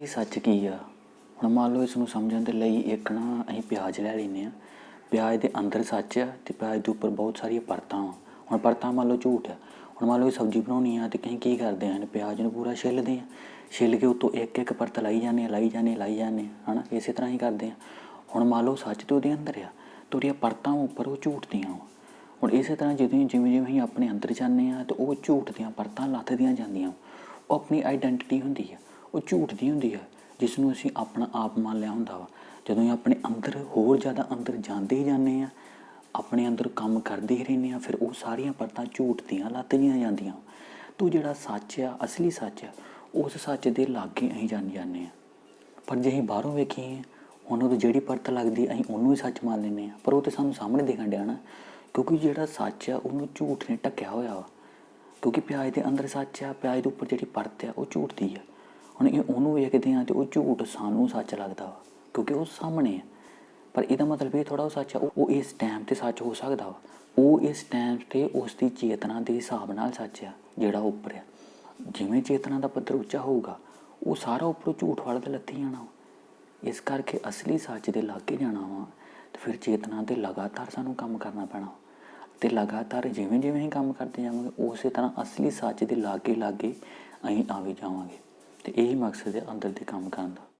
ਇਹ ਸੱਚ ਕੀ ਆ? ਹੁਣ ਮੰਨ ਲਓ ਇਸ ਨੂੰ ਸਮਝਣ ਦੇ ਲਈ ਇੱਕ ਨਾ ਅਸੀਂ ਪਿਆਜ਼ ਲੈ ਲੈਨੇ ਆ ਪਿਆਜ਼ ਦੇ ਅੰਦਰ ਸੱਚ ਆ ਤੇ ਪਿਆਜ਼ ਦੇ ਉੱਪਰ ਬਹੁਤ ਸਾਰੀਆਂ ਪਰਤਾਂ ਵਾ ਹੁਣ ਪਰਤਾਂ ਮੰਨ ਲਓ ਝੂਠ ਆ। ਹੁਣ ਮੰਨ ਲਓ ਇਹ ਸਬਜ਼ੀ ਬਣਾਉਣੀ ਆ ਤੇ ਕਹੀਂ ਕੀ ਕਰਦੇ ਆ? ਪਿਆਜ਼ ਨੂੰ ਪੂਰਾ ਛਿੱਲਦੇ ਆ। ਛਿੱਲ ਕੇ ਉੱਤੋਂ ਇੱਕ ਇੱਕ ਪਰਤ ਲਾਈ ਜਾਂਦੇ ਆ, ਲਾਈ ਜਾਂਦੇ ਆ, ਲਾਈ ਜਾਂਦੇ ਆ। ਹਨਾ? ਇਸੇ ਤਰ੍ਹਾਂ ਹੀ ਕਰਦੇ ਆ। ਹੁਣ ਮੰਨ ਲਓ ਸੱਚ ਤੇ ਉਹਦੇ ਅੰਦਰ ਆ। ਤੇ ਉਹਦੀਆਂ ਪਰਤਾਂ ਉੱਪਰ ਉਹ ਝੂਠ ਦੀਆਂ ਵਾ। ਹੁਣ ਇਸੇ ਤਰ੍ਹਾਂ ਜਦੋਂ ਜਿਵੇਂ ਜਿਵੇਂ ਅਸੀਂ ਆਪਣੇ ਅੰਦਰ ਜਾਂਦੇ ਆ ਤੇ ਉਹ ਝੂਠ ਦੀਆਂ ਪਰਤਾਂ ਲੱਥਦੀਆਂ ਜਾਂਦੀਆਂ ਉਹ ਆਪਣੀ ਆਈਡੈਂਟੀਟੀ ਹੁੰਦੀ ਆ। ਉਹ ਝੂਠ ਦੀ ਹੁੰਦੀ ਹੈ ਜਿਸ ਨੂੰ ਅਸੀਂ ਆਪਣਾ ਆਪ ਮੰਨ ਲਿਆ ਹੁੰਦਾ ਵਾ। ਜਦੋਂ ਆਪਣੇ ਅੰਦਰ, ਹੋਰ ਜ਼ਿਆਦਾ ਅੰਦਰ ਜਾਂਦੇ ਹੀ ਜਾਂਦੇ ਆ, ਆਪਣੇ ਅੰਦਰ ਕੰਮ ਕਰਦੇ ਹੀ ਰਹਿੰਦੇ ਆ, ਫਿਰ ਉਹ ਸਾਰੀਆਂ ਪਰਤਾਂ ਝੂਠ ਦੀਆਂ ਲੱਥਦੀਆਂ ਜਾਂਦੀਆਂ। ਤੂੰ ਜਿਹੜਾ ਸੱਚ ਆ, ਅਸਲੀ ਸੱਚ ਆ, ਉਸ ਸੱਚ ਦੇ ਲਾਗੇ ਅਸੀਂ ਜਾਣ ਜਾਂਦੇ ਆ। ਪਰ ਜੇ ਅਸੀਂ ਬਾਹਰੋਂ ਵੇਖੀਏ ਉਹਨੂੰ ਤਾਂ ਜਿਹੜੀ ਪਰਤ ਲੱਗਦੀ ਅਸੀਂ ਉਹਨੂੰ ਹੀ ਸੱਚ ਮੰਨ ਲੈਂਦੇ ਆ। ਪਰ ਉਹ ਤੇ ਸਾਨੂੰ ਸਾਹਮਣੇ ਦਿਖਣ ਡਿਆ ਨਾ, ਕਿਉਂਕਿ ਜਿਹੜਾ ਸੱਚ ਆ, ਉਹਨੂੰ ਝੂਠ ਨੇ ਢੱਕਿਆ ਹੋਇਆ ਵਾ। ਕਿਉਂਕਿ ਪਿਆਜ਼ ਦੇ ਅੰਦਰ ਸੱਚ ਆ, ਪਿਆਜ਼ ਦੇ ਉੱਪਰ ਜਿਹੜੀ ਪਰਤ ਆ, ਉਹ ਝੂਠ ਦੀ ਆ। ਹੁਣ ਇਹ ਉਹਨੂੰ ਵੇਖਦੇ ਆ ਤੇ ਉਹ ਝੂਠ ਸਾਨੂੰ ਸੱਚ ਲੱਗਦਾ ਵਾ, ਕਿਉਂਕਿ ਉਹ ਸਾਹਮਣੇ ਆ। ਪਰ ਇਹਦਾ ਮਤਲਬ ਇਹ ਥੋੜਾ ਉਹ ਸੱਚ ਆ, ਉਹ- ਇਸ ਟਾਈਮ ਤੇ ਸੱਚ ਹੋ ਸਕਦਾ ਵਾ। ਉਹ ਇਸ ਟਾਈਮ ਤੇ ਉਸ ਦੀ ਚੇਤਨਾ ਦੇ ਹਿਸਾਬ ਨਾਲ ਸੱਚ ਆ, ਜਿਹੜਾ ਉੱਪਰ ਆ। ਜਿਵੇਂ ਚੇਤਨਾ ਦਾ ਪੱਧਰ ਉੱਚਾ ਹੋਊਗਾ, ਉਹ ਸਾਰਾ ਉੱਪਰੋਂ ਝੂਠ ਵਾਲਾ ਤੇ ਲੱਥੀ ਜਾਣਾ ਵਾ। ਇਸ ਕਰਕੇ ਅਸਲੀ ਸੱਚ ਦੇ ਲਾਗੇ ਜਾਣਾ ਵਾ ਤੇ ਫਿਰ ਚੇਤਨਾ ਤੇ ਲਗਾਤਾਰ ਸਾਨੂੰ ਕੰਮ ਕਰਨਾ ਪੈਣਾ ਤੇ ਲਗਾਤਾਰ ਜਿਵੇਂ ਜਿਵੇਂ ਅਸੀਂ ਕੰਮ ਕਰਦੇ ਜਾਵਾਂਗੇ, ਉਸੇ ਤਰ੍ਹਾਂ ਅਸਲੀ ਸੱਚ ਦੇ ਲਾਗੇ ਲਾਗੇ ਅਸੀਂ ਆਵੇ ਜਾਵਾਂਗੇ। ਅਤੇ ਇਹੀ ਮਕਸਦ ਹੈ ਅੰਦਰ ਦੇ ਕੰਮ ਕਰਨ ਦਾ।